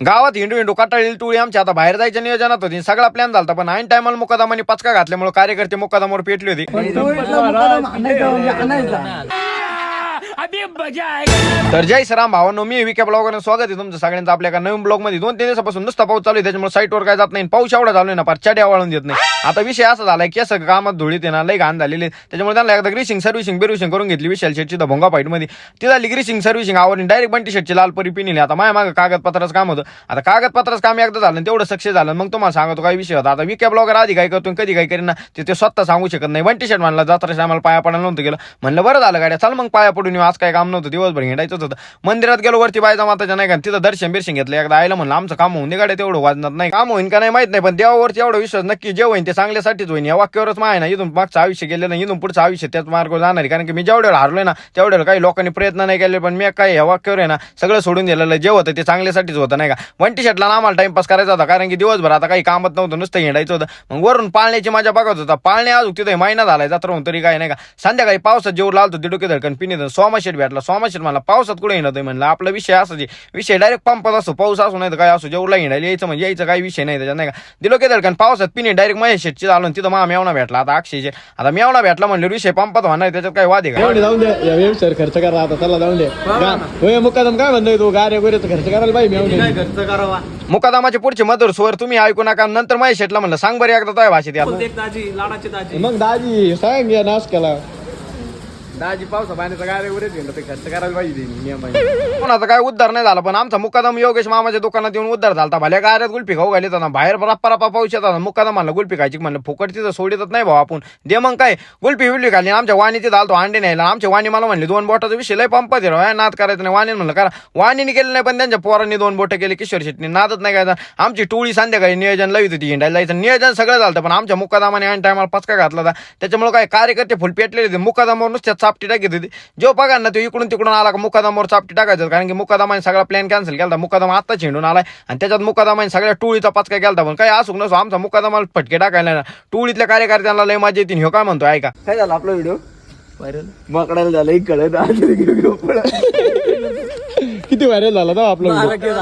गावात हिंडू हिंडू कटाळी टोळी आमच्या आता बाहेर जायच्या नियोजनात होती. सगळा प्लॅन झाला पण ऐन टायमाला मुकादामाने पचका घातल्यामुळे कार्यकर्ते मुकादामावर पेटली होती. तर जय सराम भावांनो मी विके ब्लॉगर स्वागत आहे तुमचं सगळ्यांचं. आपल्या एका नवीन ब्लॉगमध्ये दोन तीन दिवसापासून नुसता पाऊस चालू आहे त्याच्यामुळे साईटवर काय जात नाही पाऊस एवढा चालू आहे ना पार चड्या वाळून देत नाही. आता विषय असा झालाय की असं कामात धुळीत येणार लई घाण झालेली आहे. त्याच्यामुळे त्यांना एकदा ग्रीसिंग सर्व्हिसिंग बिरविशिंग करून घेतली विशाल शेटची तर भोंगा फाईटमध्ये. ती झाली ग्रीसिंग सर्व्हिसिंग आवडली डायरेक्ट बंटी शेटची लाल परी पिनिली. आता माझ्या मागे कागदपत्राचं काम होतं. आता कागदपत्राचं काम एकदा झालं तेवढं सक्सेस झालं. मग तुम्हाला सांगतो काय विषय होता. आता विके ब्लॉगर आधी काय करतो कधी काय करीना ते ते स्वतः सांगू शकत नाही. बंटी शेट म्हणला जात्रा आम्हाला पाया पडायला नव्हतं गेलं. म्हणलं बरं झालं गाड्या चल मग पाया पडून येऊ. आज काय काम नव्हतं. दिवसभर घेंडायचं होतं. मंदिरात गेलो वरती बायचा माताच्या नाही का तिथं दर्शन बिर्शन घेतलं. एकदा आयला म्हणलं आमचं काम होऊन दे गाड्या तेवढं वाजणार नाही. काम होईन का नाही माहीत नाही पण देवावरती एवढा विश्वास नक्की जे होईन ते चांगल्यासाठीच होईन. या वाक्यावरच माय ना इथून मागचं आयुष्य गेलं नाही इथून पुढचं आयुष्य त्याच मार्ग जाणार कारण की मी जेवढ्याला हारलोय ना तेवढ्याला काही लोकांनी प्रयत्न नाही केले पण मी काय या वाक्यावर आहे ना सगळं सोडून दिलेलं जे होतं ते चांगल्यासाठीच होतं नाही का? वंटी शर्टला आम्हाला टाइमपास करायचा होता कारण की दिवसभर आता काही कामत नव्हतं नुसतं हिंडायचं होतं. मग वरून पाळण्याची माझ्या बघत होता. पाळणे अजून तिथे महिना झालाय जात्र म्हणून तरी काय नाही का? संध्याकाळी पावसात जेवढं लावतो ते डोके धडकन. पिणे सोमाशेट भेटला सोमाशेट मला पावसात कुठे हिंडत म्हणलं आपला विषय असं विषय डायरेक्ट पंपात असतो पाऊस असो नाही तर काय असो जेवढा हिंडायला यायचं म्हणजे यायचं काही विषय नाही त्याच्यात नाही का? दिलो की धडकन पावसात पिणे डायरेक्ट महेश शेटची झालो आणि तिथं मा मेवणा भेटला. आता अक्षयचे. आता मेवणा भेटला म्हणलं विषय पंपात होणार आहे, त्याच्यात काय वाद आहे का? जाऊन द्या या व्यवसायावर खर्च करा आता चला जाऊन द्या होय मुक्कादम काय म्हणतोय तू? गारे वगैरे खर्च करायला पाहिजे मेवणे. मुकादामाचे पुढचे मधुर स्वर तुम्ही ऐकू नका नंतर महेश शेटला म्हणलं सांग बरं एकदा भाषेत याला. एक दाजी? लाडाची दाजी. मग दाजी सांग या नाश केला. दाजी पावसा पाण्याचा गारे उरेच घेणं ते खर्च करायला पाहिजे कोणाचा काय उद्धार नाही झाला पण आमचा मुकादम योगेश मामाच्या दुकानात येऊन उद्धार झाला भल्या गाऱ्यात गुल्फी खाऊ घाली ना बाहेर रप्पा रप्पा पाऊस येतात मुकादम म्हणलं गुलपी खायची म्हणलं फुकट तिथं सोडितच नाही भाऊ आपण. दे मग काय गुल्फी विल्फी खाली आमच्या वाणी तिथं आलतो अंडे न्यायला. आमच्या वाणी मला म्हणले दोन बोटाचा विषय लय पंप दे नाद करायचं नाही. वाणी म्हणलं करा. वाणीने केलं नाही पण त्यांच्या पोरांनी दोन बोटं केले किशोर शेट्टी नादच नाही काय आमची टोळी संध्याकाळी नियोजन लवित होती हिंडायला. जायचं नियोजन सगळं झालं पण आमच्या मुकादामाने आणि टायमाला पचका घातला होता. त्याच्यामुळे काय कार्यकर्ते फुल पेटलेले होते. मुकादामावर नुसत्या चापटी टाकीत होती. जो बघा ना तो इकडून तिकडून आला का मुकादामावर चापटी टाकायचं. कारण की मुकादामाने सगळा प्लॅन कॅन्सल केला मुकादामा आता झेंडून आलाय. आणि त्याच्यात मुकादामाने सगळ्या टोळीचा पचका केला पण काय असू नसो आमचा मुकादामाला फटके टाकायला ना टोळीतल्या कार्यकर्त्यांना लय मजा येतील ह्यो काय म्हणतो ऐका. काय झालं आपला व्हिडिओ माकडायला झालं एक कळत किती व्हायरल झाला ना आपला व्हिडिओ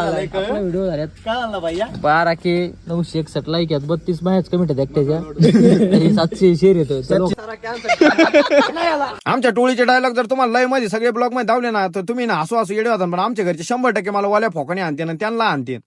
व्हिडिओ झाल्यात. काय झालं भैया? बारा के नऊशे एकसष्ट लाईक आहेत. बत्तीस बाहेरच कमेंट आहेत एकट्याच्या. तरी सातशे शेअर येतो चलो. आमच्या टोळीचे डायलॉग जर तुम्हाला लयमध्ये सगळे ब्लॉगमध्ये धावले ना तर तुम्ही ना हसू हसू येडे होता पण आमच्या घरचे शंभर टक्के मला वाल्या फोकाने आणते आणि त्यांना आणते